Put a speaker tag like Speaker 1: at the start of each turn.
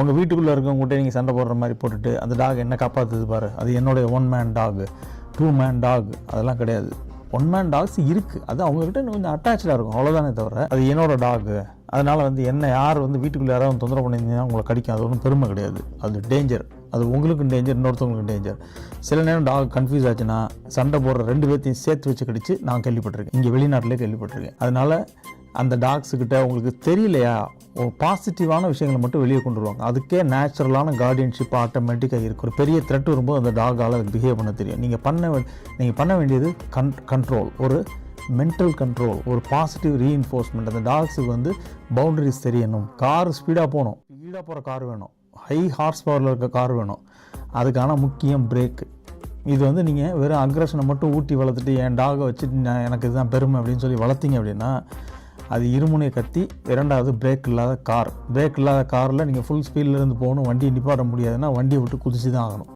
Speaker 1: உங்கள் வீட்டுக்குள்ளே இருக்கவங்ககிட்ட நீங்கள் சண்டை போடுற மாதிரி போட்டுட்டு அந்த டாக் என்ன காப்பாற்றுது பாரு. அது என்னுடைய one man dog two man dog அதெல்லாம் கிடையாது. ஒன் மேன் டாக்ஸ் இருக்குது அது அவங்கக்கிட்ட கொஞ்சம் அட்டாச்சாக இருக்கும். அவ்வளோதானே தவிர அது என்னோட டாக் அதனால் வந்து என்ன யார் வந்து வீட்டுக்குள்ளே யாராவது தொந்தரவு பண்ணியிருந்தீங்கன்னா உங்களை கடிக்கும். அது ஒன்றும் பெருமை கிடையாது. அது டேஞ்சர் அது உங்களுக்கும் டேஞ்சர் இன்னொருத்தவங்களுக்கும் டேஞ்சர் சில நேரம் டாக் கன்ஃபியூஸ் ஆச்சுன்னா சண்டை போடுற ரெண்டு பேர்த்தையும் சேர்த்து வச்சு கடிச்சு நான் கேள்விப்பட்டிருக்கேன். இங்கே வெளிநாட்டிலே கேள்விப்பட்டிருக்கேன். அதனால் அந்த டாக்ஸுக்கிட்ட உங்களுக்கு தெரியலையா? ஒரு பாசிட்டிவான விஷயங்களை மட்டும் வெளியே கொண்டு வருவாங்க. அதுக்கே நேச்சுரலான கார்டியன்ஷிப் ஆட்டோமேட்டிக்காக இருக்குது ஒரு பெரிய த்ரெட் வரும்போது அந்த டாகால் அது பிஹேவ் பண்ண தெரியும். நீங்கள் பண்ண நீங்கள் பண்ண வேண்டியது கன் கண்ட்ரோல் ஒரு மென்டல் கண்ட்ரோல் ஒரு பாசிட்டிவ் ரீஇன்ஃபோர்ஸ்மெண்ட் அந்த டாக்ஸுக்கு வந்து பவுண்டரிஸ் தெரியணும். கார் ஸ்பீடாக போகணும். ஸ்பீடாக போகிற கார் வேணும். ஹை ஹார்ஸ் பவரில் இருக்க கார் வேணும். அதுக்கான முக்கியம் பிரேக்கு இது வந்து நீங்கள் வெறும் அக்ரஷனை மட்டும் ஊட்டி வளர்த்துட்டு என் டாகை வச்சுட்டு நான் எனக்கு இதுதான் பெருமை அப்படின்னு சொல்லி வளர்த்தீங்க அப்படின்னா அது இருமுனை கத்தி இரண்டாவது பிரேக் இல்லாத கார் பிரேக் இல்லாத காரில் நீங்கள் ஃபுல் ஸ்பீடில் இருந்து போகணும் வண்டியை நிப்பாட்ட முடியாதுன்னா வண்டியை விட்டு குதிச்சு தான் ஆகணும்.